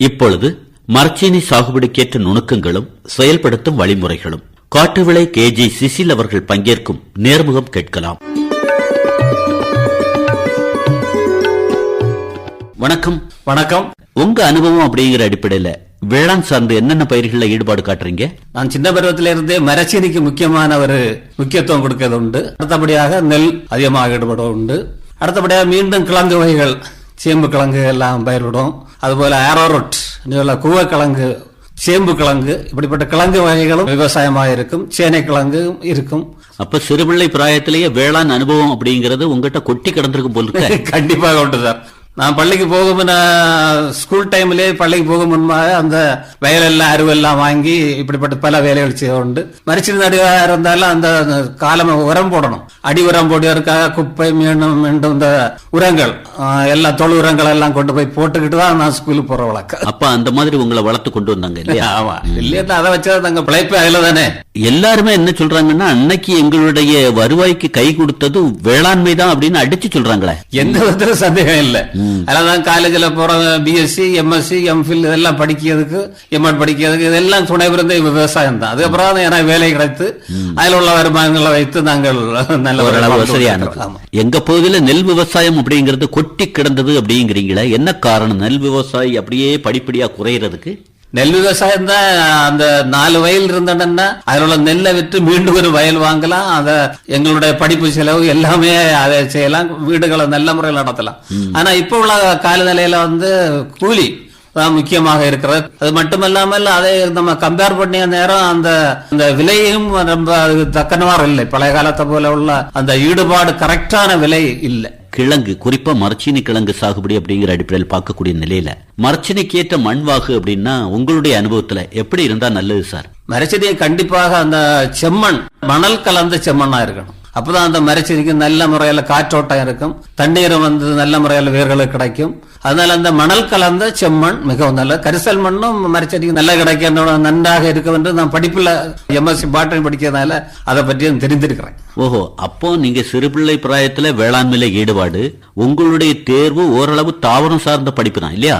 இப்பொழுது மரச்சீனி சாகுபடிக்கேற்ற நுணுக்கங்களும் செயல்படுத்தும் வழிமுறைகளும். காட்டுவிளை கே. ஜி. சிசில் அவர்கள் பங்கேற்கும் நேர்முகம் கேட்கலாம். வணக்கம். வணக்கம். உங்க அனுபவம் அப்படிங்கிற அடிப்படையில வேளாண் சார்ந்து என்னென்ன பயிர்கள்ல ஈடுபாடு காட்டுறீங்க? நான் சின்ன பருவத்தில இருந்தே மரச்சீனிக்கு முக்கியமான ஒரு முக்கியத்துவம் கொடுக்கிறது உண்டு. அடுத்தபடியாக நெல் அதிகமாக ஈடுபடுவது உண்டு. அடுத்தபடியாக மீண்டும் கிழங்கு வகைகள். சேம்பு கிழங்கு எல்லாம் பயிரிடும் அதுபோல ஆரோரொட் கூவக்கிழங்கு சேம்பு கிழங்கு இப்படிப்பட்ட கிழங்கு வகைகளும் விவசாயமாக இருக்கும். சேனை கிழங்கு இருக்கும். அப்ப சிறுபிள்ளை பிராயத்திலேயே வேளாண் அனுபவம் அப்படிங்கறது உங்ககிட்ட கொட்டி கிடந்திருக்கும் போல கண்டிப்பாக உண்டு சார். நான் பள்ளிக்கு போகும் முன்ன ஸ்கூல் டைம்லயே பள்ளிக்கு போகும் முன்பாக அந்த வயலெல்லாம் அருவெல்லாம் வாங்கி இப்படிப்பட்ட பல வேலைகள் செய்ய உண்டு மரிச்சிரு நடுவா இருந்தாலும் அந்த காலம் உரம் போடணும். அடி உரம் போடுவதற்காக குப்பை மீண்டும் மீண்டும் இந்த உரங்கள் எல்லா தொழு உரங்கள் எல்லாம் கொண்டு போய் போட்டுக்கிட்டு தான் நான் ஸ்கூலுக்கு போற வழக்கம். அப்ப அந்த மாதிரி உங்களை வளர்த்து கொண்டு வந்தாங்க இல்லையா? ஆமா. இல்லையா அதை வச்சா தங்க பிழைப்பு அதுல தானே. எல்லாருமே என்ன சொல்றாங்கன்னா அன்னைக்கு எங்களுடைய வருவாய்க்கு கை கொடுத்தது வேளாண்மை தான் அப்படின்னு அடிச்சு சொல்றாங்களே. எந்த விதத்துல சந்தேகம் இல்ல. அதனாலதான் காலேஜ்ல போற பிஎஸ்சி எம்எஸ்சி எம்ஃபில் இதெல்லாம் படிக்கிறதுக்கு எம்எட் படிக்கிறதுக்கு இதெல்லாம் துணை பிறந்த விவசாயம் தான். அதுக்கப்புறம் தான் எனக்கு வேலை கிடைத்து அதில் உள்ள வருமானங்களை வைத்து நாங்கள் நல்ல ஒரு ஓரளவு வசதியானது. எங்க பகுதியில நெல் விவசாயம் அப்படிங்கிறது கொட்டி கிடந்தது அப்படிங்கிறீங்களே என்ன காரணம்? நெல் விவசாயி அப்படியே படிப்படியா குறையறதுக்கு? நெல் விவசாயம் தான் அந்த நாலு வயல் இருந்தோம்னா அதில் உள்ள நெல்லை விற்று மீண்டும் ஒரு வயல் வாங்கலாம். அத எங்களுடைய படிப்பு செலவு எல்லாமே அதை செய்யலாம். வீடுகளை நல்ல முறையில் நடத்தலாம். ஆனா இப்ப உள்ள காலநிலையில வந்து கூலி தான் முக்கியமாக இருக்கிறது. அது மட்டுமல்லாமல் அதை நம்ம கம்பேர் பண்ணிய நேரம் அந்த அந்த விலையும் ரொம்ப அது தக்கனவாறு இல்லை. பழைய காலத்தை போல உள்ள அந்த ஈடுபாடு கரெக்டான விலை இல்லை. கிழங்கு குறிப்பா மரச்சீனி கிழங்கு சாகுபடி அப்படிங்கிற அடிப்படையில் பார்க்கக்கூடிய நிலையில மரச்சீனிக்கு மண்வாகு அப்படின்னா உங்களுடைய அனுபவத்துல எப்படி இருந்தா நல்லது சார்? மரச்செடியை கண்டிப்பாக அந்த செம்மண் மணல் கலந்த செம்மண்ணா இருக்கணும். அப்பதான் அந்த மரச்செடிக்கு நல்ல முறையில காற்றோட்டம் இருக்கும். தண்ணீரை வந்து நல்ல முறையில வேர்களுக்கு கிடைக்கும். அதனால அந்த மணல் கலந்த செம்மண் மிகவும் நல்ல கரிசல் மண்ணும் மரச்செடிக்கு நல்லா கிடைக்கும் நன்றாக இருக்கும் என்று நான் படிப்புல எம்எஸ்சி பாட்டன் படிக்கிறதுனால அதை பற்றி தெரிந்திருக்கிறேன். ஓஹோ அப்போ நீங்க சிறுபிள்ளை பிராயத்துல வேளாண்மையில ஈடுபாடு உங்களுடைய தேர்வு ஓரளவு தாவரம் சார்ந்த படிப்பு தான் இல்லையா?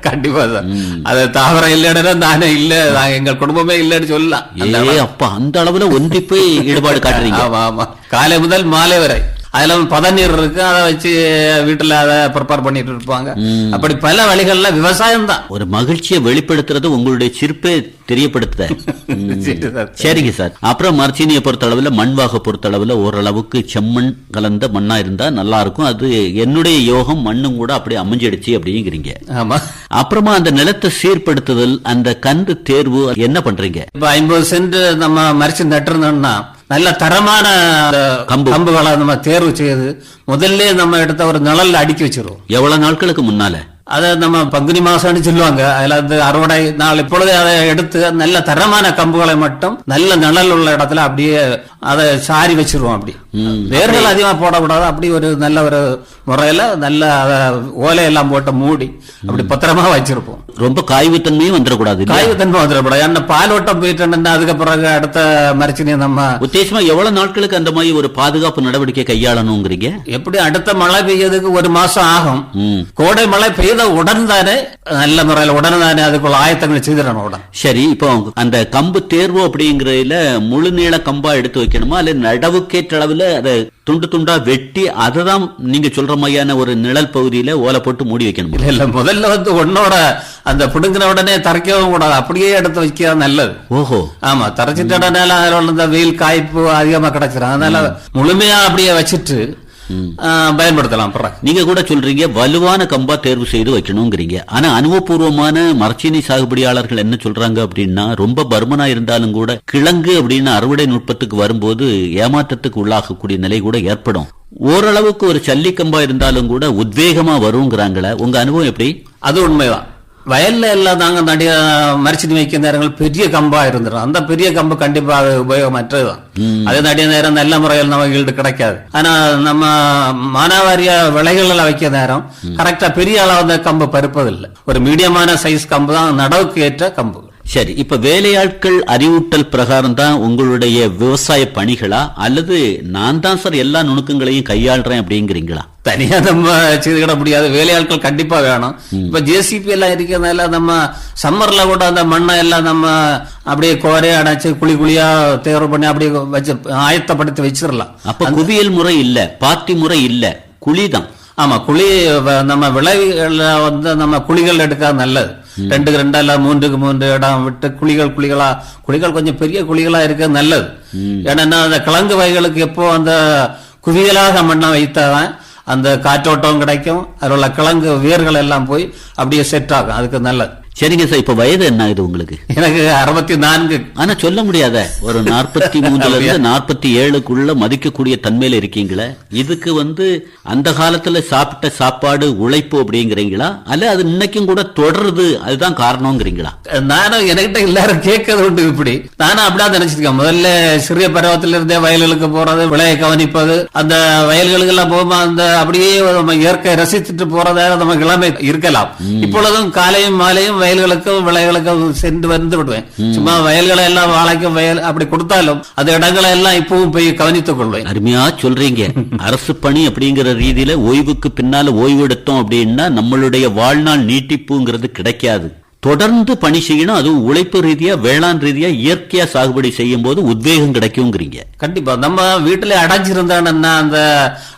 கண்டிப்பா சார். அது தாவரம் இல்லைன்னா நானே இல்ல. எங்க குடும்பமே இல்லைன்னு சொல்லலாம். அப்பா அந்த அளவுல ஒன்றி போய் ஈடுபாடு காட்டுறீங்க. ஆமா ஆமா. காலை முதல் மாலை வரை. அதுல பதநீர் இருக்கு அதை வச்சு வீட்டுல அதை ப்ரிப்பேர் பண்ணிட்டு இருப்பாங்க. அப்படி பல வழிகள்ல விவசாயம் தான். ஒரு மகிழ்ச்சியை வெளிப்படுத்துறது உங்களுடைய சிரிப்பை தெரியப்படுத்த சரி சார். சரிங்க சார். அப்புறம் மரச்சீனியை பொறுத்த அளவுல மண்வாக பொறுத்த அளவுல ஓரளவுக்கு செம்மண் கலந்த மண்ணா இருந்தா நல்லா இருக்கும் அது என்னுடைய யோகம் மண்ணும் கூட அப்படி அமைஞ்சிடுச்சு அப்படிங்கிறீங்க. ஆமா. அப்புறமா அந்த நிலத்தை சீர்படுத்துதல் அந்த கன்று தேர்வு என்ன பண்றீங்க? இப்ப ஐம்பது சென்ட் நம்ம மரிச்சு நட்டிருந்தோம்னா நல்ல தரமான கம்பு. கம்புகளை நம்ம தேர்வு செய்து முதல்ல நம்ம எடுத்த ஒரு நிழல்ல அடுக்கி வச்சிருவோம் எவ்வளவு நாட்களுக்கு முன்னால அதை நம்ம பங்குனி மாசம்னு சொல்லுவாங்க. அதுல வந்து அறுவடை நாள் இப்பொழுது அதை எடுத்து நல்ல தரமான கம்புகளை மட்டும் நல்ல நிழல் உள்ள இடத்துல அப்படியே அதை சாரி வச்சிருவோம் அப்படி. வேர்கள் அதிகமா போடக்கூடாது. அப்படி ஒரு நல்ல ஒரு முறையில நல்ல அதை ஓலையெல்லாம் போட்டு மூடி அப்படி பத்திரமா வச்சிருப்போம். ரொம்ப காய்வுத்தன்மையும் வந்துடக்கூடாது இல்லையா? காய்வு தன்மை வந்துடக்கூடாது. ஏன்னா பால் ஓட்டம் போயிட்டோம்னா அதுக்கு பிறகு அடுத்த மரிச்சினியை நம்ம உத்தேசமா எவ்வளவு நாட்களுக்கு அந்த மாதிரி ஒரு பாதுகாப்பு நடவடிக்கை கையாளணுங்கிறீங்க? எப்படி அடுத்த மழை பெய்யறதுக்கு ஒரு மாசம் ஆகும். கோடை மழை பெய்த உடன் தானே நல்ல முறையில் உடனே தானே அதுக்குள்ள ஆயத்தங்கள் செய்திடணும் உடன் சரி இப்போ அந்த கம்பு தேர்வு அப்படிங்கறதுல முழு நீள கம்பா எடுத்து வைக்கணுமா அல்ல நடவுக்கேற்ற அளவுல அதை துண்டு துண்டா வெட்டி அதை தான் நீங்க சொல்ற மாதிரியான ஒரு நிழல் பகுதியில ஓலை போட்டு மூடி வைக்கணுமா இல்ல இல்ல முதல்ல வந்து உன்னோட அந்த பிடுங்கின உடனே தரைக்கவும் கூடாது அப்படியே எடுத்து வைக்க நல்லது ஓஹோ ஆமா தரைச்சிட்ட உடனே அதில் இந்த வெயில் காய்ப்பு அதிகமா கிடைச்சிடும் அதனால முழுமையா அப்படியே வச்சுட்டு பயன்படுத்தலாம். நீங்க கூட சொல்றீங்க வலுவான கம்பா தேர்வு செய்து வைக்கணுங்கிறீங்க. ஆனா அனுபவபூர்வமான மரச்சீனி சாகுபடியாளர்கள் என்ன சொல்றாங்க அப்படின்னா ரொம்ப பருமனா இருந்தாலும் கூட கிழங்கு அப்படின்னு அறுவடை நுட்பத்துக்கு வரும்போது ஏமாற்றத்துக்கு உள்ளாகக்கூடிய நிலை கூட ஏற்படும். ஓரளவுக்கு ஒரு சல்லிக்கம்பா இருந்தாலும் கூட உத்வேகமா வருங்கிறாங்களே உங்க அனுபவம் எப்படி? அது உண்மைதான். வயல்ல எல்லாம் நாங்க நடிக மரிச்சிட்டு வைக்க நேரங்கள் பெரிய கம்பா இருந்துடும். அந்த பெரிய கம்பு கண்டிப்பா அது உபயோகமற்றதுதான் அது நடிக நேரம் நல்ல முறையில் நமக்கு ஈடு கிடைக்காது. ஆனா நம்ம மானாவாரிய விளைகள்ல வைக்க நேரம் கரெக்டா பெரிய அளவு அந்த கம்பு பருப்பதில்லை. ஒரு மீடியமான சைஸ் கம்பு தான் நடவுக்கு ஏற்ற கம்பு. சரி இப்ப வேலையாட்கள் அறிவூட்டல் பிரகாரம் தான் உங்களுடைய விவசாய பணிகளா? அல்லது நான் தான் சார் எல்லா நுணுக்கங்களையும் கையாளுறேன் அப்படிங்கிறீங்களா? தனியா நம்ம செய்துக்கிட முடியாது. வேலையாட்கள் கண்டிப்பா வேணும். இப்ப ஜேசிபி எல்லாம் இருக்கிறதுனால நம்ம சம்மர்ல கூட அந்த மண்ணை எல்லாம் நம்ம அப்படியே கோரையா அடைச்சு குழி குழியா தேர்வு பண்ணி அப்படியே வச்சு ஆயத்தப்படுத்தி வச்சிடலாம். அப்ப குவியல் முறை இல்ல பார்ட்டி முறை இல்ல குழிதான் ஆமா குழி நம்ம விளைவுகள்ல வந்து நம்ம குழிகள் எடுக்காது நல்லது. ரெண்டுக்கு ரெண்டா இல்ல மூன்றுக்கு மூன்று இடம் விட்டு குழிகள் குழிகளா குழிகள் கொஞ்சம் பெரிய குழிகளா இருக்கிறது நல்லது. ஏன்னா அந்த கிழங்கு வகைகளுக்கு எப்போ அந்த குவியலாக மண்ணை வைத்தாதான் அந்த காற்றோட்டம் கிடைக்கும். அதில் உள்ள கிழங்கு வேர்கள் எல்லாம் போய் அப்படியே செட் ஆகும். அதுக்கு நல்லது. சரிங்க சார் இப்ப வயது என்ன ஆகுது உங்களுக்கு? எனக்கு அறுபத்தி நான்கு ஆனா சொல்ல முடியாத ஒரு நாற்பத்தி மூணுல இருந்து நாற்பத்தி ஏழுக்குள்ள மதிக்கக்கூடிய தன்மையில இருக்கீங்களே? இதுக்கு வந்து அந்த காலத்துல சாப்பிட்ட சாப்பாடு உழைப்பு அப்படிங்கிறீங்களா? அல்ல அது இன்னைக்கும் கூட தொடருது அதுதான் காரணங்கிறீங்களா நானும் என்கிட்ட எல்லாரும் கேட்கறது உண்டு இப்படி. நானும் அப்படிதான் நினைச்சிருக்கேன். முதல்ல சிறிய பருவத்தில இருந்தே வயல்களுக்கு போறது விளைய கவனிப்பது அந்த வயல்களுக்கு எல்லாம் போகும்போது அந்த அப்படியே நம்ம இயற்கை ரசித்துட்டு போறதாக நம்ம இளமை இருக்கலாம். இப்பொழுதும் காலையும் மாலையும் வயல்களுக்கும் விளைகளுக்கும் சென்று வந்து விடுவேன் சும்மா வயல்களை எல்லாம் வாழைக்கும் வயல் அப்படி கொடுத்தாலும் அந்த இடங்களை எல்லாம் இப்பவும் போய் கவனித்துக் கொள்வேன் அருமையா சொல்றீங்க அரசு பணி அப்படிங்கிற ரீதியில ஓய்வுக்கு பின்னால ஓய்வு எடுத்தோம் அப்படின்னா நம்மளுடைய வாழ்நாள் நீட்டிப்புங்கிறது கிடைக்காது தொடர்ந்து பணி செய்யணும் அதுவும் உழைப்பு ரீதியா வேளாண் ரீதியா இயற்கையா சாகுபடி செய்யும் போது உத்வேகம் கிடைக்குங்கிறீங்க. கண்டிப்பா. நம்ம வீட்டுல அடைஞ்சிருந்தாங்கன்னா அந்த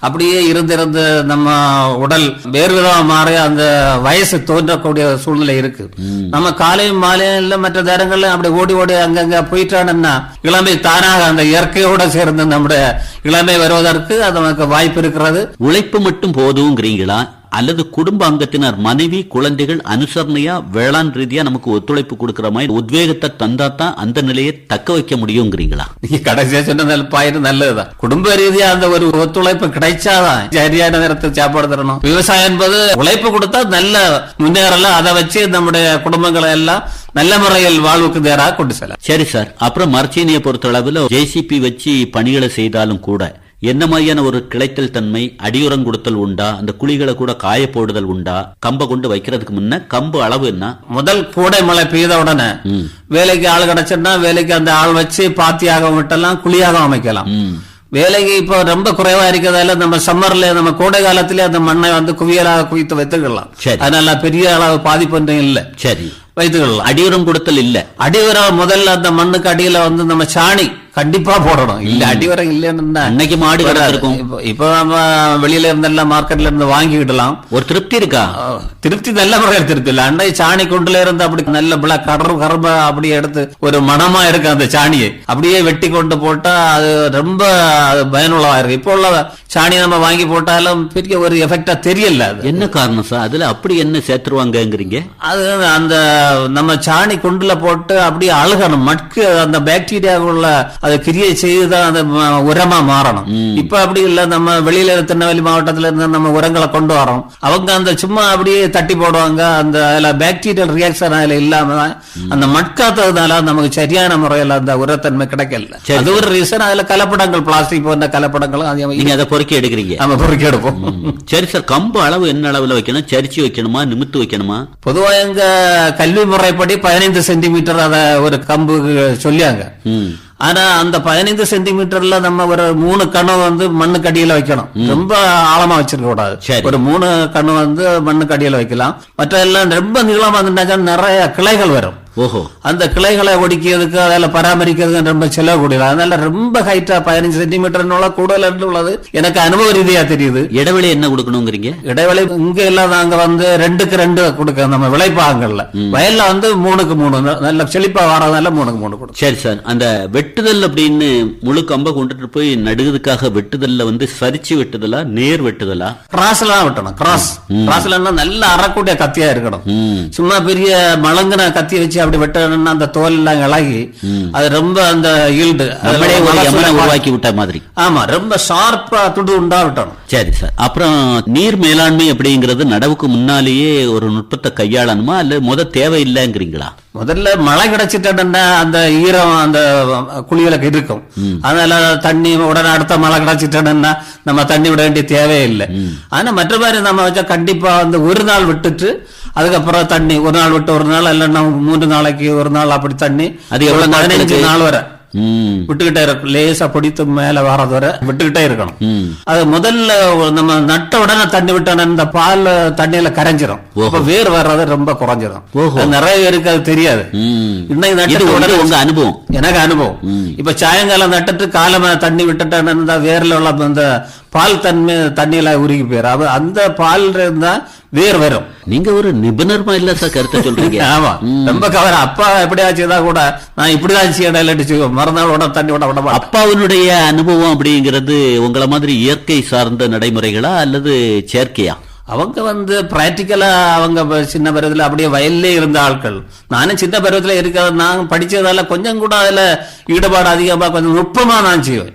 அப்படியே இருந்திருந்து நம்ம உடல் வேறு விதமா மாறி அந்த வயசு தோன்றக்கூடிய சூழ்நிலை இருக்கு. நம்ம காலையும் மாலையும் இல்ல மற்ற நேரங்கள்ல அப்படி ஓடி ஓடி அங்கங்க போயிட்டானுன்னா இளமை தானாக அந்த இயற்கையோட சேர்ந்து நம்முடைய இளமை வருவதற்கு அது நமக்கு வாய்ப்பு இருக்கிறது. உழைப்பு மட்டும் போதுங்கிறீங்களா? அல்லது குடும்ப அங்கத்தினர் மனைவி குழந்தைகள் அனுசரணையா வேளாண் ரீதியா நமக்கு ஒத்துழைப்பு கொடுக்கிற மாதிரி உத்வேகத்தை தந்தா தான் அந்த நிலையை தக்க வைக்க முடியுங்கிறீங்களா? நீங்க கடைசியா சொன்ன பாயிண்ட் நல்லதுதான். குடும்ப ரீதியா அந்த ஒரு ஒத்துழைப்பு கிடைச்சாதான் சரியான நேரத்தில் சாப்பாடு தரணும். விவசாயம் என்பது உழைப்பு கொடுத்தா நல்ல முன்னேறலாம் அதை வச்சு நம்முடைய குடும்பங்களை எல்லாம் நல்ல முறையில் வாழ்வுக்கு நேராக கொண்டு செல்ல சரி சார். அப்புறம் மரச்சீனியை பொறுத்தளவுல ஜேசிபி வச்சு பணிகளை செய்தாலும் கூட என்ன மாதிரியான ஒரு கிளைத்தல் தன்மை அடியுரம் கொடுத்தல் உண்டா? அந்த குழிகளை கூட காய போடுதல் உண்டா? கம்பை கொண்டு வைக்கிறதுக்கு முன்ன கம்பு அளவு என்ன? முதல் கோடை மழை பெய்த உடனே வேலைக்கு ஆள் கிடைச்சா வேலைக்கு அந்த ஆள் வச்சு பாத்தியாக விட்டலாம் குழியாக அமைக்கலாம். வேலைக்கு இப்போ ரொம்ப குறைவா இருக்கிறதால நம்ம சம்மர்ல நம்ம கோடை காலத்திலே அந்த மண்ணை வந்து குவியலாக குவித்து வைத்துக்கலாம். அதனால பெரிய அளவு பாதிப்பு இல்லை. சரி. வைத்துக்கலாம். அடியுரம் கொடுத்தல் இல்ல. அடிவரம் முதல்ல அந்த மண்ணுக்கு அடியில வந்து நம்ம சாணி கண்டிப்பா போடணும். இல்ல அடிவரம் இல்லைன்னு அன்னைக்கு மாடு கிடந்திருக்கும் இப்போ இப்போ நம்ம வெளியில இருந்தெல்லாம் மார்க்கெட்ல இருந்து வாங்கிக்கிடலாம். ஒரு திருப்தி இருக்கா? திருப்தி நல்ல முறையில் திருப்தி இல்ல. அண்டை சாணி கொண்டுல இருந்து அப்படி நல்ல பிள கடறு கரும்ப அப்படியே எடுத்து ஒரு மனமா இருக்கு அந்த சாணியை. அப்படியே வெட்டி கொண்டு போட்டா அது ரொம்ப பயனுள்ளதா இருக்கு. இப்போ உள்ள சாணி நம்ம வாங்கி போட்டாலும் பெரிய ஒரு எஃபெக்டா தெரியல அது. என்ன காரணம் சார்? அதுல அப்படி என்ன சேர்த்துருவாங்கங்கிறீங்க? அது அந்த நம்ம சாணி குண்டுல போட்டு அப்படியே அழுகணும். மட்கு அந்த பாக்டீரியா உள்ள அது கிரியை செய்துதான் அந்த ம- உரமா மாறணும். இப்ப அப்படி இல்ல நம்ம வெளியில திருநெல்வேலி மாவட்டத்துல இருந்து நம்ம உரங்களை கொண்டு வரோம். அவங்க அந்த சும்மா அப்படியே தட்டி போடுவாங்க அந்த அதுல பாக்டீரியல் ரியாக்ஷன் அதுல இல்லாம அந்த மட்காத்ததுனால நமக்கு சரியான முறையில அந்த உரத்தன்மை கிடைக்கல. அது ஒரு ரீசன் அதுல கலப்படங்கள் பிளாஸ்டிக் போன்ற கலப்படங்களும் நீங்க அதை பொறுக்கி எடுக்கிறீங்க. நம்ம பொறுக்கி எடுப்போம். சரி சார் கம்பு அளவு என்ன அளவுல வைக்கணும்? சரிச்சு வைக்கணுமா? நிமித்து வைக்கணுமா? பொதுவா எங்க கல்வி முறைப்படி பதினைந்து சென்டிமீட்டர் அத ஒரு கம்பு சொல்லியாங்க. ஆனா அந்த பதினைந்து சென்டிமீட்டர்ல நம்ம ஒரு மூணு கணு வந்து மண்ணுக்கு அடியில வைக்கணும். ரொம்ப ஆழமா வச்சிருக்க கூடாது. ஒரு மூணு கணு வந்து மண்ணுக்கு அடியில வைக்கலாம். மற்ற எல்லாம் ரொம்ப நீளமா இருந்தாக்கா நிறைய கிளைகள் வரும். ஓஹோ. அந்த கிளைகளை ஒடிக்கிறதுக்கு அதில் பராமரிக்கிறதுக்கு ரொம்ப செலவு கூடியது. அதனால ரொம்ப ஹைட்டா பதினஞ்சு சென்டிமீட்டர் கூடுதல் உள்ளது. எனக்கு அனுபவ ரீதியா தெரியுது. இடைவெளி என்ன கொடுக்கணுங்கிறீங்க? இடைவெளி இங்க எல்லாம் நாங்க வந்து ரெண்டுக்கு ரெண்டு கொடுக்க நம்ம விளைப்பாங்கல்ல வயல்ல வந்து மூணுக்கு மூணு நல்ல செழிப்பா வரதுனால மூணுக்கு மூணு கொடுக்கும். சரி சார். அந்த வெட்டுதல் அப்படின்னு முழு கம்பை கொண்டுட்டு போய் நடுகிறதுக்காக வெட்டுதல்ல வந்து சரிச்சு வெட்டுதலா நேர் வெட்டுதலா? கிராஸ்ல தான் வெட்டணும். கிராஸ் கிராஸ்ல நல்ல அறக்கூடிய கத்தியா இருக்கணும். சும்மா பெரிய மலங்குன கத்தி வச்சு அப்படி வெட்டணும்னா அந்த தோல் எல்லாம் இളகி அது ரொம்ப அந்த ஈல்டு. நம்மளே ஒரு எமனை உருவாக்கி விட்ட மாதிரி. ஆமா ரொம்ப ஷார்ப்பா துண்டு உண்டா வெட்டணும். சரி சார் அப்புறம் நீர் மேலாண்மை அப்படிங்கிறது நடவுக்கு முன்னாலேயே ஒரு நுட்பத்தை கையாளணுமா? அல்ல முத தேவையில்லைங்கிறீங்களா? முதல்ல மழை கிடைச்சிட்டா அந்த ஈரம் அந்த குழிகளுக்கு இருக்கும் அதனால தண்ணி உடனே அடுத்த மழை கிடைச்சிட்டா நம்ம தண்ணி விட வேண்டிய தேவையே இல்லை. ஆனா மற்ற மாதிரி நம்ம வச்சா கண்டிப்பா வந்து ஒரு நாள் விட்டுட்டு அதுக்கப்புறம் தண்ணி. ஒரு நாள் விட்டு ஒரு நாள் இல்லைன்னா மூன்று நாளைக்கு ஒரு நாள் அப்படி தண்ணி. அது எவ்வளவு பதினஞ்சு? நாள் வரை. விட்டுக்கிட்டே இருக்கும் லேசா பிடித்து மேல வர்றது வரை விட்டுக்கிட்டே இருக்கணும். அது முதல்ல நம்ம நட்ட உடனே தண்ணி விட்டோம்னா இந்த பால் தண்ணியில கரைஞ்சிரும். அப்ப வேர் வர்றது ரொம்ப குறைஞ்சிரும். நிறைய பேருக்கு அது தெரியாது. இன்னைக்கு நட்டு உடனே உங்க அனுபவம். எனக்கு அனுபவம். இப்ப சாயங்காலம் நட்டுட்டு காலமா தண்ணி விட்டுட்டேன்னு வேர்ல உள்ள அந்த பால் தன்மை தண்ணியில உருகி போயிடும் அப்ப அந்த பால் இருந்தா வேர் வரும். நீங்க ஒரு நிபுணர்மா இல்ல சார் கருத்தை சொல்றீங்க. ஆமா. ரொம்ப கவர அப்பா எப்படியாச்சுதா கூட நான் இப்படிதான் செய்யணும் இல்லாட்டி மறுநாள் உடனே தண்ணி விட விட. அப்பாவினுடைய அனுபவம் அப்படிங்கிறது உங்களை மாதிரி இயற்கை சார்ந்த நடைமுறைகளா அல்லது செயற்கையா? அவங்க வந்து பிராக்டிக்கலா அவங்க சின்ன பருவத்துல அப்படியே வயல்லே இருந்த ஆட்கள். நானும் சின்ன பருவத்துல இருக்க நான் படிச்சதால கொஞ்சம் கூட அதுல ஈடுபாடு அதிகமா கொஞ்சம் நுட்பமா நான் செய்வேன்.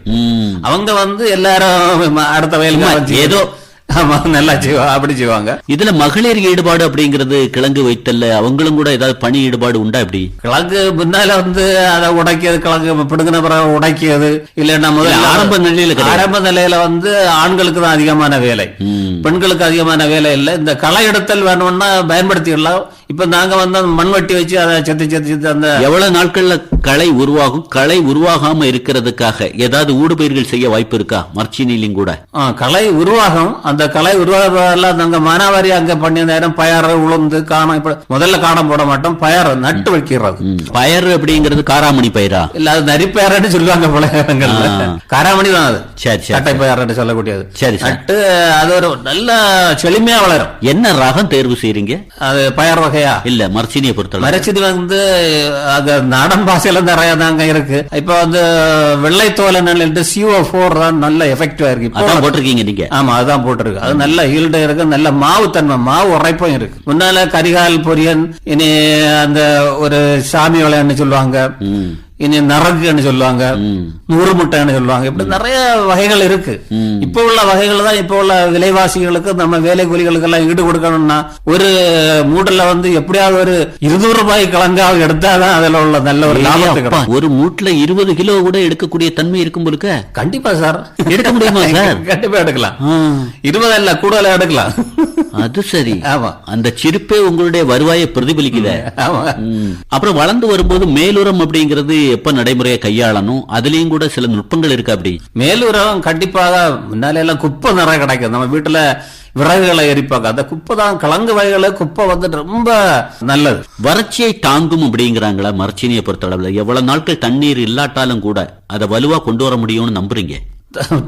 அவங்க வந்து எல்லாரும் அடுத்த வயலுக்கு ஏதோ. ஆமா நல்லா செய்வாங்க அப்படி செய்வாங்க இதுல மகளிர் ஈடுபாடு அப்படிங்கிறது கிழங்கு வைத்தல்ல அவங்களும் கூட ஏதாவது பணி ஈடுபாடு உண்டா இப்படி கிழங்கு முன்னால வந்து அதை உடைக்கிறது கிழங்கு பிடுங்கின பிறகு உடைக்கிறது இல்லைன்னா முதல்ல இல்ல, ஆரம்ப நிலையில. ஆரம்ப நிலையில வந்து ஆண்களுக்கு தான் அதிகமான வேலை. பெண்களுக்கு அதிகமான வேலை இல்லை. இந்த களை எடுத்தல் வேணும்னா பயன்படுத்திடலாம். இப்ப நாங்க வந்து அந்த மண்வெட்டி வச்சு அதை செத்து செத்து செத்து அந்த எவ்வளவு நாட்கள்ல களை உருவாகும்? களை உருவாகாம இருக்கிறதுக்காக ஏதாவது ஊடுபயிர்கள் செய்ய வாய்ப்பு இருக்கா? மர்ச்சினிலையும் கூட. களை உருவாகும். அந்த களை உருவாகிறதெல்லாம் நாங்க மானாவாரி அங்க பண்ணி நேரம் பயறு உளுந்து காணம். இப்ப முதல்ல காணம் போட மாட்டோம். பயறு நட்டு வைக்கிறது. ம். பயறு அப்படிங்கிறது காராமணி பயிரா இல்ல அது நரிப்பயறுன்னு சொல்லுவாங்க பல இடங்கள்ல. காராமணி தான் அது. சரி சரி கட்டை பயறுன்னு சொல்லக்கூடியது. சரி நட்டு அது ஒரு நல்ல செழுமையா வளரும். என்ன ரகம் தேர்வு செய்றீங்க? அது பயர் வகையா இல்ல மர்ச்சினியை பொறுத்தளவு. மரச்செடி வந்து அது நாடன் பாசையில நிறைய தாங்க இருக்கு. இப்ப வந்து வெள்ளை தோலன் சிஓ போர் தான் நல்ல எஃபெக்டிவா இருக்கு. அதான் போட்டிருக்கீங்க நீங்க. ஆமா அதான் போட்டிருக்கு. அது நல்ல ஈல்டு இருக்கு நல்ல மாவு தன்மை மாவு உரைப்பும் இருக்கு. முன்னால கரிகால் பொரியன் இனி அந்த ஒரு சாமி விளையான்னு சொல்லுவாங்க. இனி நரகுன்னு சொல்லுவாங்க நூறு முட்டைன்னு சொல்லுவாங்க. இப்படி நிறைய வகைகள் இருக்கு. இப்ப உள்ள வகைகள் தான் இப்ப உள்ள விலைவாசிகளுக்கு நம்ம வேலை கூலிகளுக்கு எல்லாம் ஈடு கொடுக்கணும்னா ஒரு மூடல்ல வந்து எப்படியாவது ஒரு இருநூறு ரூபாய் கிழங்காவது எடுத்தாதான் அதுல உள்ள நல்ல ஒரு அப்பா, ஒரு மூட்ல இருபது கிலோ கூட எடுக்கக்கூடிய தன்மை இருக்கும் போலுக்க கண்டிப்பா சார். எடுக்க முடியுமா சார்? கண்டிப்பா எடுக்கலாம். இருபது இல்ல கூடுதலா எடுக்கலாம். அது சரி. ஆமா. அந்த சிரிப்பே உங்களுடைய வருவாயை பிரதிபலிக்குதே. அப்புறம் வளர்ந்து வரும்போது மேலுரம் அப்படிங்கிறது எப்ப நடைமுறையை கையாளணும்? அதுலயும் கூட சில நுட்பங்கள் இருக்கு அப்படி. மேலுரம் கண்டிப்பாக முன்னால எல்லாம் குப்பை நிறைய கிடைக்கும் நம்ம வீட்டுல விறகுகளை எரிப்பாங்க. அந்த குப்பை தான் கிழங்கு வகைகளை குப்பை வந்து ரொம்ப நல்லது. வறட்சியை தாங்கும் அப்படிங்கிறாங்களா மரச்சீனியை பொறுத்தளவுல? எவ்வளவு நாட்கள் தண்ணீர் இல்லாட்டாலும் கூட அதை வலுவா கொண்டு வர முடியும்னு நம்புறீங்க?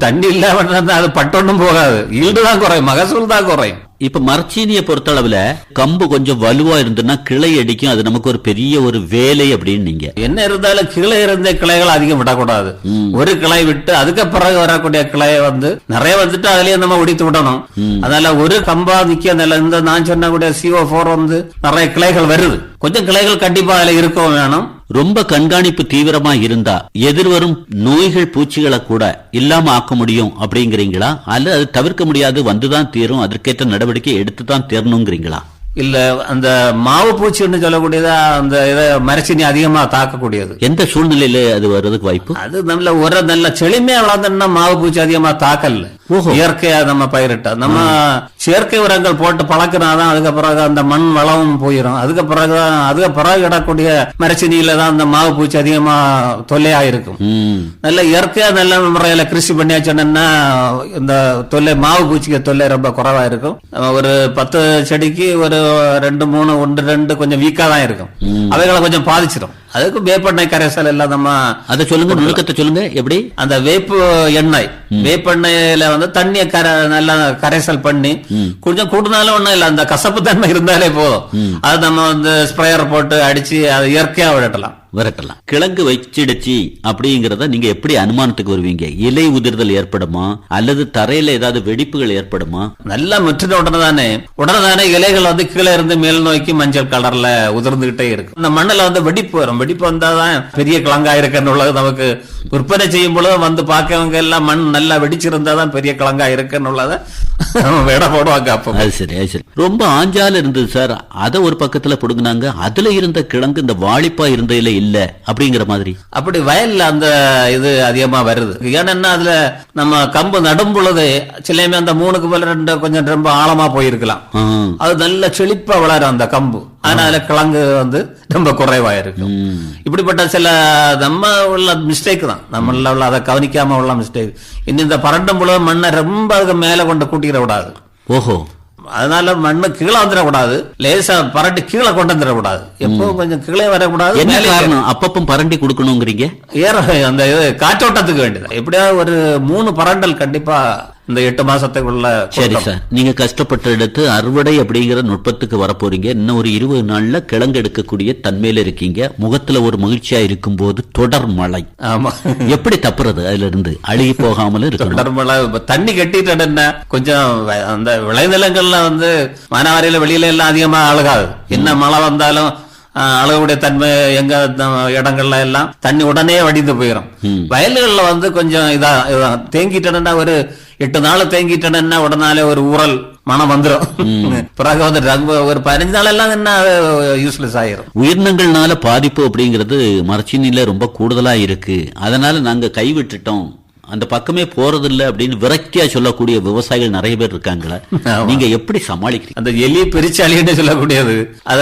தண்ணி இல்லாம அது பட்டொன்னும் போகாது. ஈல்டு தான் குறையும் மகசூல் தான் குறையும். இப்ப மரச்சீனியை பொறுத்தளவுல கம்பு கொஞ்சம் வலுவா இருந்துன்னா கிளை அடிக்கும். அது நமக்கு ஒரு பெரிய ஒரு வேலை அப்படின்னு நீங்க. என்ன இருந்தாலும் கீழே இருந்த கிளைகள் அதிகம் விடக்கூடாது. ஒரு கிளை விட்டு அதுக்கு பிறகு வரக்கூடிய கிளையை வந்து நிறைய வந்துட்டு அதுலயே நம்ம உடித்து விடணும். அதனால ஒரு கம்பா நிக்க இந்த நான் சொன்னக்கூடிய சிஓ போர் வந்து நிறைய கிளைகள் வருது. கொஞ்சம் கிளைகள் கண்டிப்பா அதுல இருக்கவும் வேணும். ரொம்ப கண்காணிப்பு தீவிரமா இருந்தா எதிர்வரும் நோய்கள் பூச்சிகளை கூட இல்லாம ஆக்க முடியும் அப்படிங்கிறீங்களா? அல்ல அது தவிர்க்க முடியாது வந்துதான் தீரும் அதற்கேற்ற நடவடிக்கை எடுத்து தான் தேரணுங்கிறீங்களா? இல்ல அந்த மாவு பூச்சின்னு சொல்லக்கூடியதா அந்த இதை மரச்சினி அதிகமா தாக்கக்கூடியது. எந்த சூழ்நிலையில அது வர்றதுக்கு வாய்ப்பு? அது நல்ல ஒரு நல்ல செழுமையா வளர்ந்தோம்னா மாவு பூச்சி அதிகமா தாக்கல. இயற்கையா நம்ம பயிரிட்டா. நம்ம செயற்கை உரங்கள் போட்டு பழக்கினாதான் அதுக்கு பிறகு அந்த மண் வளமும் போயிடும் அதுக்கு பிறகுதான் அதுக்கு பிறகு இடக்கூடிய மரச்சினியில தான் அந்த மாவு பூச்சி அதிகமா தொல்லையா இருக்கும். நல்ல இயற்கையா நல்ல முறையில கிருஷி பண்ணியாச்சுன்னா இந்த தொல்லை மாவு பூச்சிக்கு தொல்லை ரொம்ப குறைவா இருக்கும். ஒரு பத்து செடிக்கு ஒரு ரெண்டு மூணு ஒன்று ரெண்டு கொஞ்சம் வீக்கா தான் இருக்கும் அவைகளை கொஞ்சம் பாதிச்சிடும் அதுக்கு வேப்பெண்ணெய் கரைசல் எல்லாம் நம்ம அதை சொல்லுங்க நுணுக்கத்தை சொல்லுங்க எப்படி? அந்த வேப்பு எண்ணெய். வேப்பெண்ணெயில வந்து தண்ணியை கரை நல்லா கரைசல் பண்ணி கொஞ்சம் கூடுனாலும் ஒண்ணும் இல்ல அந்த கசப்பு தன்மை இருந்தாலே போதும். அது நம்ம வந்து ஸ்ப்ரேயர் போட்டு அடிச்சு அதை இயற்கையா விடட்டலாம். விரட்டலாம். கிழங்கு வச்சிடுச்சு அப்படிங்கறத நீங்க எப்படி அனுமானத்துக்கு வருவீங்க? இலை உதிர்தல் ஏற்படுமா? அல்லது தரையில ஏதாவது வெடிப்புகள் ஏற்படுமா? நல்லா முற்றின உடனே தானே. உடனே தானே இலைகள் வந்து கீழே இருந்து மேல் நோக்கி மஞ்சள் கலர்ல உதிர்ந்துகிட்டே இருக்கும். இந்த மண்ணுல வந்து வெடிப்பு வரும். வெடிப்பு வந்தாதான் பெரிய கிழங்கா இருக்குன்னு உள்ளது நமக்கு விற்பனை செய்யும் பொழுது வந்து பார்க்கவங்க எல்லாம் மண் நல்லா வெடிச்சிருந்தா தான் பெரிய கிழங்கா இருக்குன்னுள்ளத விட போடுவாங்க அப்ப அது சரி அது சரி. ரொம்ப ஆஞ்சால இருந்தது சார். அத ஒரு பக்கத்துல புடுங்கினாங்க. அதுல இருந்த கிழங்கு இந்த வாளிப்பா இருந்ததுல இல்ல அப்படிங்கிற மாதிரி. அப்படி வயல்ல அந்த இது அதிகமா வருது. ஏன்னா அதுல நம்ம கம்பு நடும் பொழுது சிலையுமே அந்த மூணுக்கு மேல ரெண்டு கொஞ்சம் ரொம்ப ஆழமா போயிருக்கலாம். அது நல்ல செழிப்பா வளரும் அந்த கம்பு. ஆனா அதுல கிழங்கு வந்து ரொம்ப குறைவா இருக்கும். இப்படிப்பட்ட சில நம்ம உள்ள மிஸ்டேக் தான். நம்மள உள்ள அதை கவனிக்காம உள்ள மிஸ்டேக் இன்னும் இந்த பரண்டும் பொழுது மண்ணை ரொம்ப அதுக்கு மேல கொண்டு கூட்டிக்கிற கூடாது ஓஹோ. அதனால மண்ணு கீழே வந்துடக்கூடாது. லேசா பரட்டி கீழே கொண்டு வந்துடக்கூடாது. எப்பவும் கொஞ்சம் கீழே வரக்கூடாது என்ன காரணம்? அப்பப்பம் பரண்டி கொடுக்கணுங்கிறீங்க? ஏற அந்த காற்றோட்டத்துக்கு வேண்டியது. எப்படியாவது ஒரு மூணு பரண்டல் கண்டிப்பா இந்த எட்டு மாசத்துக்குள்ள சரி. சார். நீங்க கஷ்டப்பட்டு எடுத்து அறுவடை அப்படிங்கிற நுட்பத்துக்கு வரப்போறீங்க. இன்னும் ஒரு இருபது நாள்ல கிழங்கு எடுக்கக்கூடிய தன்மையில இருக்கீங்க. முகத்துல ஒரு மகிழ்ச்சியா இருக்கும்போது தொடர் மழை. ஆமா. எப்படி தப்புறது அதுல இருந்து அழுகி இருக்கணும். தொடர்மழை இப்ப தண்ணி கட்டிட்டு கொஞ்சம் அந்த விளைநிலங்கள்ல வந்து மானாவாரியில வெளியில எல்லாம் அதிகமா அழுகாது. என்ன மழை வந்தாலும் அழுகக்கூடிய தன்மை எங்க இடங்கள்ல எல்லாம் தண்ணி உடனே வடிந்து போயிடும் வயல்கள்ல வந்து கொஞ்சம் இதா தேங்கிட்டேன்னா ஒரு எட்டு நாள் தேங்கிட்டேன்னா உடனாலே ஒரு ஊறல் மனம் வந்துடும் பிறகு வந்து ஒரு பதினஞ்சு நாள் எல்லாம் என்ன யூஸ்லெஸ் ஆயிரும். உயிரினங்கள்னால பாதிப்பு அப்படிங்கிறது மரச்சினில ரொம்ப கூடுதலா இருக்கு. அதனால நாங்க கைவிட்டுட்டோம். அந்த பக்கமே போறதில்ல அப்படின்னு விரக்தியா சொல்லக்கூடிய விவசாயிகள் நிறைய பேர் இருக்காங்களா. நீங்க எப்படி சமாளிக்கிறீங்க? அந்த எலி பெரிச்சாலின்னு சொல்லக்கூடியது. அத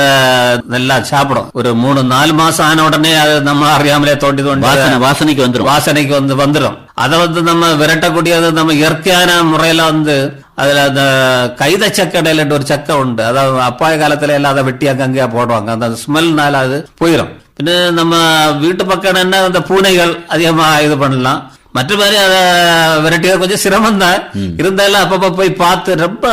நல்லா சாப்பிடும். ஒரு மூணு நாலு மாசம் ஆன உடனே அது நம்ம அறியாமலே தோண்டி தோண்டி வாசனை வாசனைக்கு வந்துரும். வாசனைக்கு வந்து வந்துடும் அதை வந்து நம்ம விரட்டக்கூடியது நம்ம இயற்கையான முறையில வந்து அதுல அந்த கைத சக்கடையில ஒரு சக்கை உண்டு. அதாவது அப்பாய காலத்துல எல்லாம் அதை வெட்டி அங்கங்கேயா போடுவாங்க. அந்த ஸ்மெல்னால அது போயிடும் பின்ன நம்ம வீட்டு பக்கம் என்ன அந்த பூனைகள் அதிகமா இது பண்ணலாம். மற்ற மாதிரி அதை விரட்டிய கொஞ்சம் சிரமம் தான். இருந்தாலும் அப்பப்ப போய் பார்த்து ரொம்ப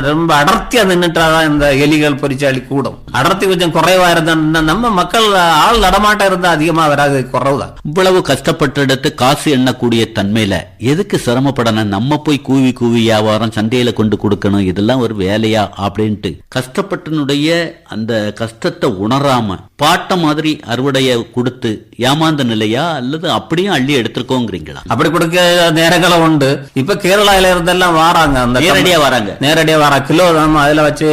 ரொம்ப அடர்த்தியா நின்னுட்டாதான் இந்த எலிகள் பொறிச்சாலி கூடும். அடர்த்தி கொஞ்சம் குறைவா இருந்தா நம்ம மக்கள் ஆள் நடமாட்டம் இருந்தா அதிகமா வராது குறைவுதான் இவ்வளவு கஷ்டப்பட்டு எடுத்து காசு எண்ணக்கூடிய தன்மையில எதுக்கு சிரமப்படணும்? நம்ம போய் கூவி கூவி வியாபாரம் சந்தையில கொண்டு கொடுக்கணும். இதெல்லாம் ஒரு வேலையா அப்படின்ட்டு. கஷ்டப்பட்டனுடைய அந்த கஷ்டத்தை உணராம பாட்ட மாதிரி அறுவடைய கொடுத்து ஏமாந்த நிலையா? அல்லது அப்படியும் அள்ளி எடுத்திருக்கோங்கிறீங்களா? அப்படி கொடுக்க நேரங்களும் உண்டு. இப்ப கேரளால இருந்தெல்லாம் வாராங்க அந்த நேரடியா வராங்க. நேரடியா வர. கிலோ நம்ம அதுல வச்சு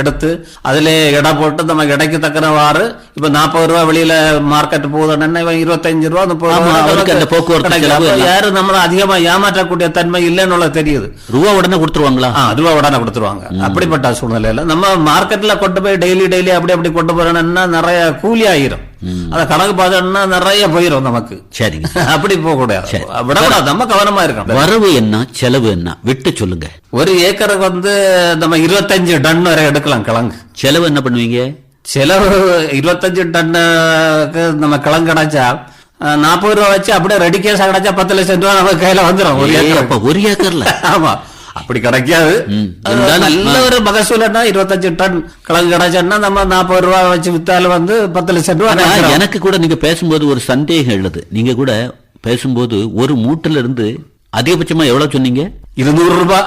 எடுத்து அதுல எடை போட்டு நம்ம எடைக்கு தக்கனவாறு இப்ப நாற்பது ரூபா வெளியில மார்க்கெட் போகுதுன்னா இவன் இருபத்தஞ்சு ரூபா முப்பது ரூபா அந்த போக்குவரத்து. யாரும் நம்மள அதிகமா ஏமாற்றக்கூடிய தன்மை இல்லைன்னு தெரியுது. ரூபா உடனே கொடுத்துருவாங்களா? அதுவா உடனே கொடுத்துருவாங்க. அப்படிப்பட்ட சூழ்நிலையில நம்ம மார்க்கெட்ல கொண்டு போய் டெய்லி டெய்லி அப்படி அப்படி கொண்டு போறோம்னா நிறைய கூலி ஆயிரும். அத கணக்கு பார்த்தோம்னா நிறைய போயிரும் நமக்கு. சரிங்க. அப்படி போக கூடாது விடக்கூடாது. நம்ம கவனமா இருக்கணும். வரவு என்ன செலவு என்ன? விட்டு சொல்லுங்க. ஒரு ஏக்கருக்கு வந்து நம்ம இருபத்தஞ்சு டன் வரை எடுக்கலாம் கிழங்கு. செலவு என்ன பண்ணுவீங்க? செலவு இருபத்தஞ்சு டன்னுக்கு நம்ம கிழங்கு கிடைச்சா நாற்பது ரூபா வச்சு அப்படியே ரெடி கேஸா கிடைச்சா பத்து லட்சம் ரூபா நம்ம கையில வந்துடும் ஒரு அப்ப ஒரு ஏக்கர்ல? ஆமா. அப்படி கிடைக்காது. நல்ல ஒரு மகசூலன்னா இருபத்தஞ்சு டன் கிழங்கு கிடைச்சா நம்ம நாற்பது ரூபா வச்சு வித்தாலும் வந்து பத்து லட்சம் ரூபா. எனக்கு கூட நீங்க பேசும்போது ஒரு சந்தேகம் எழுது. நீங்க கூட பேசும்போது ஒரு மூட்டுல இருந்து அதிகபட்சமா எவ்வளவு சொன்னீங்க? இருநூறு ரூபாய்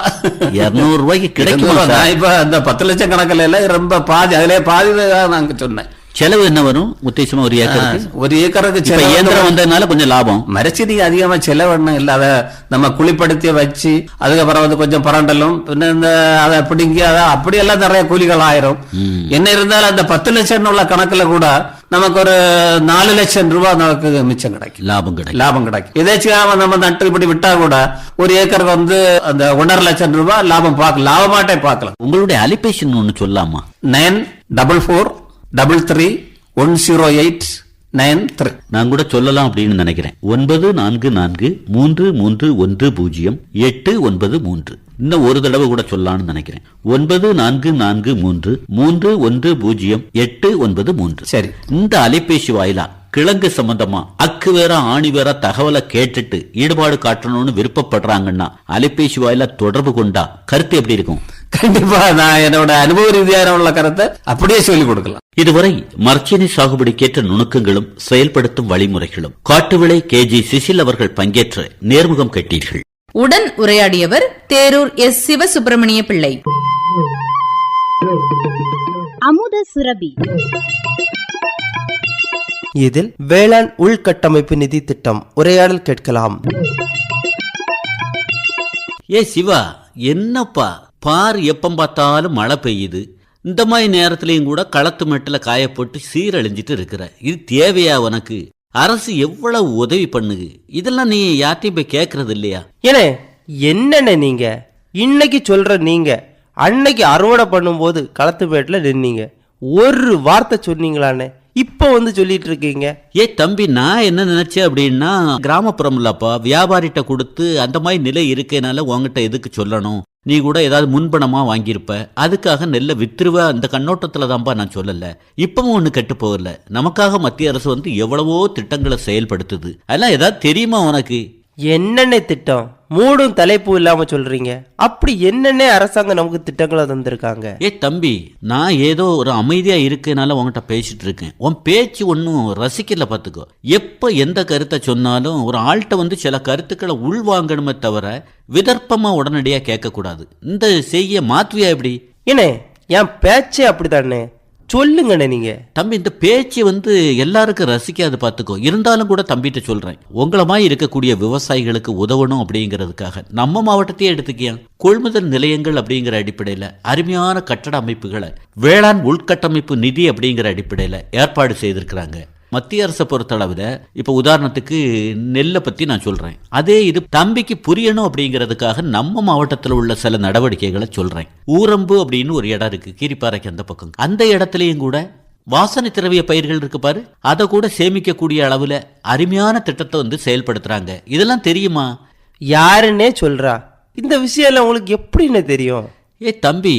இருநூறு ரூபாய்க்கு கிடைக்குமா இப்ப அந்த பத்து லட்சம் கணக்குல எல்லாம் ரொம்ப பாதி அதுல பாதி தான் நாங்க சொன்னேன். செலவு என்ன வரும்? உத்தேசமா ஒரு ஏக்கருக்கு? ஒரு ஏக்கருக்கு இயந்திரம் வந்ததுனால கொஞ்சம் லாபம். மரச்செடி அதிகமா செலவண்ணம் இல்லாத நம்ம குளிப்படுத்தி வச்சு அதுக்கப்புறம் வந்து கொஞ்சம் பரண்டலும் பின்ன இந்த அதை பிடுங்கி அதை அப்படியெல்லாம் நிறைய கூலிகள் ஆயிரும். என்ன இருந்தாலும் அந்த பத்து லட்சம் உள்ள கணக்குல கூட நமக்கு ஒரு நாலு லட்சம் ரூபாய் நமக்கு மிச்சம் கிடைக்கும். லாபம் கிடைக்கும். லாபம் கிடைக்கும். எதாச்சும் நம்ம நட்டு இப்படி விட்டா கூட ஒரு ஏக்கருக்கு வந்து அந்த ஒன்றரை லட்சம் ரூபாய் லாபம் பார்க்கலாம் லாபமாட்டே பார்க்கலாம். உங்களுடைய அலிபேஷன் ஒண்ணு சொல்லாமா? Nine double four double three one zero eight nine three நான் கூட சொல்லலாம் அப்படின்னு நினைக்கிறேன். ஒன்பது நான்கு நான்கு மூன்று மூன்று ஒன்று பூஜ்ஜியம் எட்டு ஒன்பது மூன்று. இன்னும் ஒரு தடவை கூட சொல்லலாம்னு நினைக்கிறேன். ஒன்பது நான்கு நான்கு மூன்று மூன்று ஒன்று பூஜ்ஜியம் எட்டு ஒன்பது மூன்று. சரி. இந்த அலைபேசி வாயிலா? கிழங்கு சம்பந்தமா? அக்கு வேற ஆணி வேற தகவலை கேட்டுட்டு ஈடுபாடு காட்டணும்னு விருப்பப்படுறாங்கன்னா அலைபேசி வாயிலா தொடர்பு கொண்டா கருத்து எப்படி இருக்கும்? கண்டிப்பா நான் என்னோட அனுபவ ரீதியான உள்ள கருத்தை அப்படியே சொல்லிக் கொடுக்கலாம். இதுவரை மர்ச்சினி சாகுபடிக்கேற்ற நுணுக்கங்களும் செயல்படுத்தும் வழிமுறைகளும் காட்டுவிளை கே ஜி சிசில் அவர்கள் பங்கேற்ற நேர்முகம் கேட்டீர்கள். உடன் உரையாடியவர் தேரூர் எஸ் சிவசுப்பிரமணிய பிள்ளை. அமுத சுரபி. இதில் வேளாண் உள்கட்டமைப்பு நிதி திட்டம் உரையாடல் கேட்கலாம். ஏ சிவா என்னப்பா? பார் எப்பம் பார்த்தாலும் மழை பெய்யுது. இந்த மாதிரி நேரத்துலயும் கூட களத்து மெட்டில் காய போட்டு சீரழிஞ்சிட்டு இருக்கிற. இது தேவையா உனக்கு? அரசு எவ்வளவு உதவி பண்ணுது? இதெல்லாம் நீ யார்ட்டையும் போய் கேட்கறது இல்லையா? ஏனே என்னண்ணே நீங்க? இன்னைக்கு சொல்ற நீங்க. அன்னைக்கு அறுவடை பண்ணும்போது களத்துமேட்டில் நின்னீங்க. ஒரு வார்த்தை சொன்னீங்களாண்ணே? இப்போ வந்து சொல்லிட்டு இருக்கீங்க. ஏ தம்பி நான் என்ன நினைச்சேன் அப்படின்னா கிராமப்புறம் இல்லப்பா வியாபாரிட்ட கொடுத்து அந்த மாதிரி நிலை இருக்கேனால உன்கிட்ட எதுக்கு சொல்லணும்? நீ கூட ஏதாவது முன்பணமாக வாங்கியிருப்ப. அதுக்காக நெல்லை விற்றுருவ அந்த கண்ணோட்டத்தில் தான்ப்பா நான் சொல்லலை. இப்பவும் ஒன்று கெட்டு போகல. நமக்காக மத்திய அரசு வந்து எவ்வளவோ திட்டங்களை செயல்படுத்துது. அதெல்லாம் ஏதாவது தெரியுமா உனக்கு? என்னென்ன திட்டம்? மூடும் தலைப்பு இல்லாம சொல்றீங்க. அப்படி என்னென்ன அரசாங்கம் நமக்கு திட்டங்களை தந்திருக்காங்க? ஏ தம்பி நான் ஏதோ ஒரு அமைதியா இருக்கனால உன்கிட்ட பேசிட்டு இருக்கேன். உன் பேச்சு ஒன்றும் ரசிக்கல பார்த்துக்கோ எப்போ எந்த கருத்தை சொன்னாலும் ஒரு ஆள்கிட்ட வந்து சில கருத்துக்களை உள்வாங்கணுமே தவிர விதர்ப்பமா உடனடியாக கேட்கக்கூடாது. இந்த செய்ய மாத்துவியா எப்படி ஏனே என் பேச்சே அப்படிதானே சொல்லுங்கண்ணே நீங்க. தம்பி இந்த பேச்சு வந்து எல்லாருக்கும் ரசிக்காது பார்த்துக்கோ. இருந்தாலும் கூட தம்பிகிட்ட சொல்றேன். உங்களை மாதிரி இருக்கக்கூடிய விவசாயிகளுக்கு உதவணும் அப்படிங்கிறதுக்காக. நம்ம மாவட்டத்தையே எடுத்துக்கியா? கொள்முதல் நிலையங்கள் அப்படிங்கிற அடிப்படையில் அருமையான கட்டட அமைப்புகளை வேளாண் உள்கட்டமைப்பு நிதி அப்படிங்கிற அடிப்படையில் ஏற்பாடு செய்திருக்கிறாங்க. மத்திய அரசை பொறுத்தளவில் இப்போ உதாரணத்துக்கு நெல்லை பற்றி நான் சொல்கிறேன் அதே இது தம்பிக்கு புரியணும் அப்படிங்கிறதுக்காக நம்ம மாவட்டத்தில் உள்ள சில நடவடிக்கைகளை சொல்கிறேன் ஊரம்பு அப்படின்னு ஒரு இடம் இருக்குது கீரிப்பாறைக்கு அந்த பக்கம். அந்த இடத்துலையும் கூட வாசனை திரவிய பயிர்கள் இருக்கு பாரு. அதை கூட சேமிக்கக்கூடிய அளவில் அருமையான திட்டத்தை வந்து செயல்படுத்துகிறாங்க இதெல்லாம் தெரியுமா? யாருன்னே சொல்றா. இந்த விஷயம் உங்களுக்கு எப்படின்னு தெரியும்? ஏ தம்பி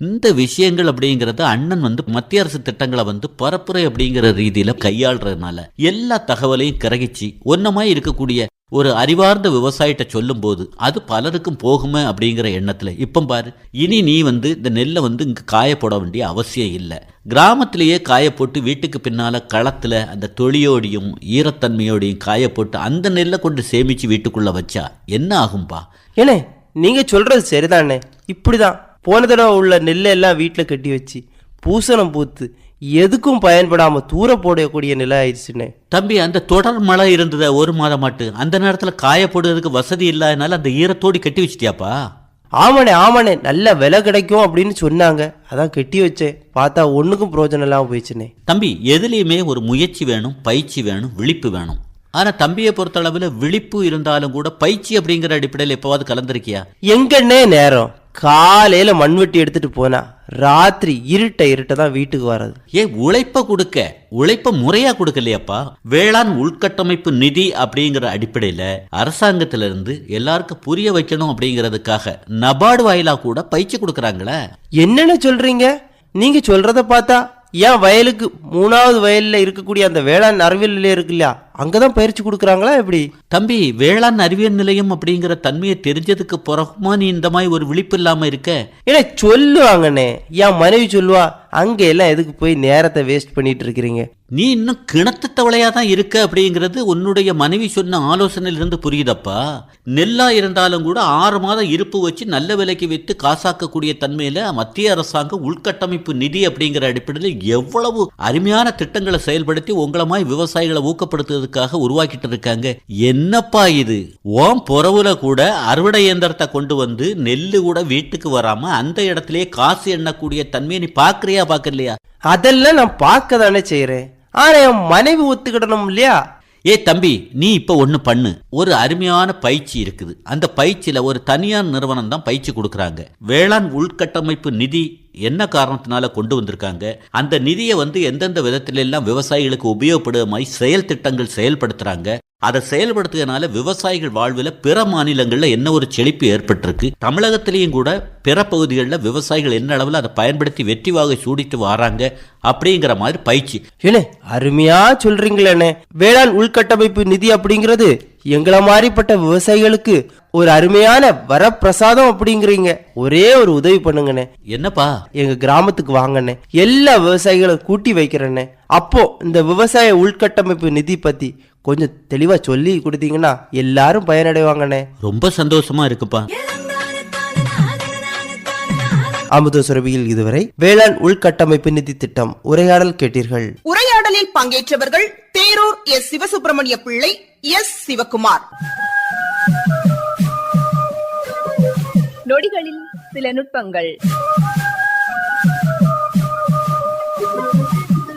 இந்த விஷயங்கள் அப்படிங்கிறது அண்ணன் வந்து மத்திய அரசு திட்டங்களை வந்து பரப்புரை அப்படிங்கிற ரீதியில கையாளுறதுனால எல்லா தகவலையும் கிரகிச்சு ஒன்னமாய் இருக்கக்கூடிய ஒரு அறிவார்ந்த விவசாயிட்ட சொல்லும்போது அது பலருக்கும் போகுமே அப்படிங்கிற எண்ணத்துல. இப்போ பாரு இனி நீ வந்து இந்த நெல்லை வந்து இங்க காய போட வேண்டிய அவசியம் இல்லை. கிராமத்திலேயே காய போட்டு வீட்டுக்கு பின்னால களத்துல அந்த தொழியோடையும் ஈரத்தன்மையோடையும் காய போட்டு அந்த நெல்லை கொண்டு சேமிச்சு வீட்டுக்குள்ள வச்சா என்ன ஆகும்பா? ஏனே நீங்க சொல்றது சரிதானே? இப்படிதான். போன தடவை உள்ள நெல்லை எல்லாம் வீட்டில் கட்டி வச்சு பூசணம் பூத்து எதுக்கும் பயன்படாம தூர போடக்கூடிய நிலை ஆயிடுச்சுண்ணே. தம்பி அந்த தொடர் மழை இருந்தது ஒரு மாதம் மாட்டு. அந்த நேரத்துல காய போடுறதுக்கு வசதி இல்லாதனால அந்த ஈரத்தோடி கட்டி வச்சிட்டியாப்பா? ஆமாண்ணே ஆமாண்ணே. நல்ல விலை கிடைக்கும் அப்படின்னு சொன்னாங்க. அதான் கட்டி வச்சேன். பார்த்தா ஒன்றுக்கும் பிரயோஜனம் இல்லாமல் போயிடுச்சுண்ணே. தம்பி எதுலேயுமே ஒரு முயற்சி வேணும் பயிற்சி வேணும் விழிப்பு வேணும். ஆனா தம்பியை பொறுத்தளவில் விழிப்பு இருந்தாலும் கூட பயிற்சி அப்படிங்கிற அடிப்படையில் எப்பவாவது கலந்திருக்கியா? எங்கண்ணே நேரம்? காலையில மண்வெட்டி எடுத்துட்டு போனா ராத்திரி இருட்ட இருட்ட தான் வீட்டுக்கு வர்றது. ஏ உழைப்ப கொடுக்க உழைப்ப முறையா கொடுக்கலையாப்பா? வேளாண் உள்கட்டமைப்பு நிதி அப்படிங்கிற அடிப்படையில அரசாங்கத்துல இருந்து எல்லாருக்கும் புரிய வைக்கணும் அப்படிங்கிறதுக்காக நபார்டு வாயிலா கூட பயிற்சி கொடுக்கறாங்களே. என்னென்ன சொல்றீங்க? நீங்க சொல்றத பார்த்தா ஏன் வயலுக்கு மூணாவது வயல்ல இருக்கக்கூடிய அந்த வேளாண் அறிவியல் நிலையம் இருக்கு இல்லையா? அங்கதான் பயிற்சி கொடுக்குறாங்களா எப்படி? தம்பி வேளாண் அறிவியல் நிலையம் அப்படிங்கிற தன்மையை தெரிஞ்சதுக்கு பிறகுமா நீ இந்த மாதிரி ஒரு விழிப்பு இல்லாம இருக்க? ஏன்னா சொல்லுவாங்கண்ணே. என் மனைவி சொல்லுவா அங்க எல்லாம் எதுக்கு போய் நேரத்தை வேஸ்ட் பண்ணிட்டு இருக்கிறீங்க? நீ இன்னும் கிணத்து தவளையா தான் இருக்க அப்படிங்கிறது உன்னுடைய மனைவி சொன்ன ஆலோசனையிலிருந்து புரியுதப்பா. நெல்லா இருந்தாலும் கூட ஆறு மாதம் இருப்பு வச்சு நல்ல விலைக்கு விற்று காசாக்கக்கூடிய தன்மையில மத்திய அரசாங்கம் உள்கட்டமைப்பு நிதி அப்படிங்கிற அடிப்படையில் எவ்வளவு அருமையான திட்டங்களை செயல்படுத்தி உங்களமாய் விவசாயிகளை ஊக்கப்படுத்துவதற்காக உருவாக்கிட்டு இருக்காங்க. என்னப்பா இது? ஓம் புறவுல கூட அறுவடை இயந்திரத்தை கொண்டு வந்து நெல்லு கூட வீட்டுக்கு வராம அந்த இடத்துலயே காசு எண்ணக்கூடிய தன்மையை நீ பாக்குறியா பாக்கலையா? அதெல்லாம் நான் பார்க்க தானே செய்யறேன் ஆனா என் மனைவி ஒத்துக்கிடணும் இல்லையா? ஏ தம்பி நீ இப்போ ஒன்று பண்ணு. ஒரு அருமையான பயிற்சி இருக்குது. அந்த பயிற்சியில் ஒரு தனியார் நிறுவனம் தான் பயிற்சி கொடுக்குறாங்க. வேளாண் உள்கட்டமைப்பு நிதி என்ன காரணத்தினால கொண்டு வந்திருக்காங்க? அந்த நிதியை வந்து எந்தெந்த விதத்திலெல்லாம் விவசாயிகளுக்கு உபயோகப்படுமாய் செயல் திட்டங்கள் செயல்படுத்துறாங்க? அதை செயல்படுத்துறதுனால விவசாயிகள் வாழ்வில் பிற மாநிலங்களில் என்ன ஒரு செழிப்பு ஏற்பட்டிருக்கு? தமிழகத்திலையும் கூட பிற பகுதிகளில் விவசாயிகள் என்ன அளவில் அதை பயன்படுத்தி வெற்றி வாகை சூடித்து வராங்க அப்படிங்கிற மாதிரி பயிற்சி. இல்லை அருமையா சொல்றீங்களேண்ணே வேளாண் உள்கட்டமைப்பு நிதி அப்படிங்கிறது எங்களை மாதிரிப்பட்ட விவசாயிகளுக்கு ஒரு அருமையான வரப்பிரசாதம் அப்படிங்கிறீங்க. ஒரே ஒரு உதவி பண்ணுங்கண்ணே. என்னப்பா? எங்க கிராமத்துக்கு வாங்கண்ணே. எல்லா விவசாயிகளும் கூட்டி வைக்கிறேண்ணே. அப்போ இந்த விவசாய உள்கட்டமைப்பு நிதி பத்தி கொஞ்சம் தெளிவா சொல்லி கொடுத்தீங்கன்னா எல்லாரும் பயனடைவாங்கண்ணே. ரொம்ப சந்தோஷமா இருக்குப்பா. அமுத சுரபியில் இதுவரை வேளாண் உள்கட்டமைப்பு நிதி திட்டம் உரையாடல் கேட்டீர்கள். உரையாடலில் பங்கேற்றவர்கள் தேரூர் எஸ். சிவசுப்பிரமணிய பிள்ளை எஸ். சிவகுமார். நொடிகளில் சில நுட்பங்கள்.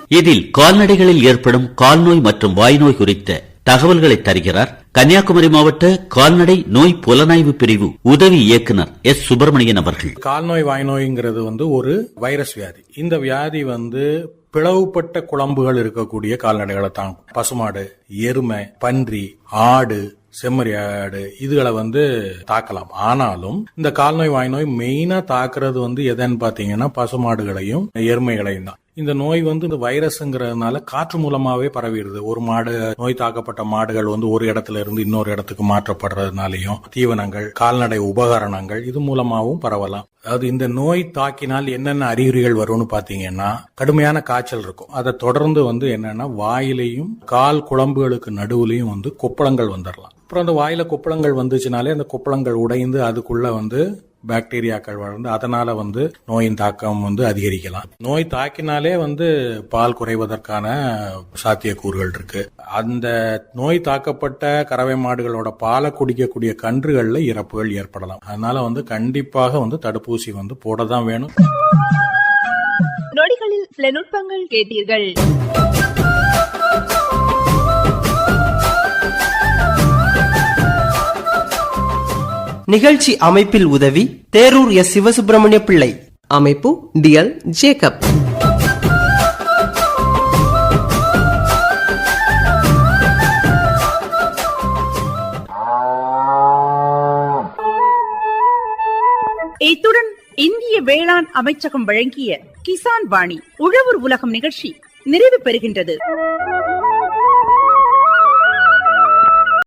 இதில் கால்நடைகளில் ஏற்படும் கால்நோய் மற்றும் வாய்நோய் குறித்த தகவல்களை தருகிறார் கன்னியாகுமரி மாவட்ட கால்நடை நோய் புலனாய்வு பிரிவு உதவி இயக்குனர் எஸ். சுப்பிரமணியன் அவர்கள். கால்நோய் வாய்நோய்ங்கிறது வந்து ஒரு வைரஸ் வியாதி. இந்த வியாதி வந்து பிளவுபட்ட குழம்புகள் இருக்கக்கூடிய கால்நடைகளை தான் பசுமாடு எருமை பன்றி ஆடு செம்மறி ஆடு இதுகளை வந்து தாக்கலாம். ஆனாலும் இந்த கால்நோய் வாய்நோய் மெயினா தாக்குறது வந்து எதன்னு பாத்தீங்கன்னா பசுமாடுகளையும் எருமைகளையும் தான். இந்த நோய் வந்து இந்த வைரஸ்ங்கிறதுனால காற்று மூலமாவே பரவிடுது. ஒரு மாடு நோய் தாக்கப்பட்ட மாடுகள் வந்து ஒரு இடத்துல இருந்து இன்னொரு இடத்துக்கு மாற்றப்படுறதுனாலையும் தீவனங்கள் கால்நடை உபகரணங்கள் இது மூலமாகவும் பரவலாம். அதாவது இந்த நோய் தாக்கினால் என்னென்ன அறிகுறிகள் வரும்னு பாத்தீங்கன்னா கடுமையான காய்ச்சல் இருக்கும். அதை தொடர்ந்து வந்து என்னன்னா வாயிலையும் கால் குழம்புகளுக்கு நடுவுலையும் வந்து கொப்பளங்கள் வந்துடலாம் அப்புறம் அந்த வாயில கொப்பளங்கள் வந்துச்சுனாலே அந்த கொப்பளங்கள் உடைந்து அதுக்குள்ள வந்து பாக்டீரியாக்கள் வளர்ந்து அதனால வந்து நோயின் தாக்கம் வந்து அதிகரிக்கலாம். நோய் தாக்கினாலே வந்து பால் குறைவதற்கான சாத்தியக்கூறுகள் இருக்கு. அந்த நோய் தாக்கப்பட்ட கறவை மாடுகளோட பாலை குடிக்கக்கூடிய கன்றுகள்ல இறப்புகள் ஏற்படலாம். அதனால வந்து கண்டிப்பாக வந்து தடுப்பூசி வந்து போட தான் வேணும். நொடிகளில் சில நுட்பங்கள் கேட்டீர்கள். நிகழ்ச்சி அமைப்பில் உதவி தேரூர் எஸ் சிவசுப்பிரமணிய பிள்ளை. அமைப்பு டிஎல் ஜேக்கப். இத்துடன் இந்திய வேளாண் அமைச்சகம் வழங்கிய கிசான் வாணி உழவர் உலகம் நிகழ்ச்சி நிறைவு பெறுகின்றது.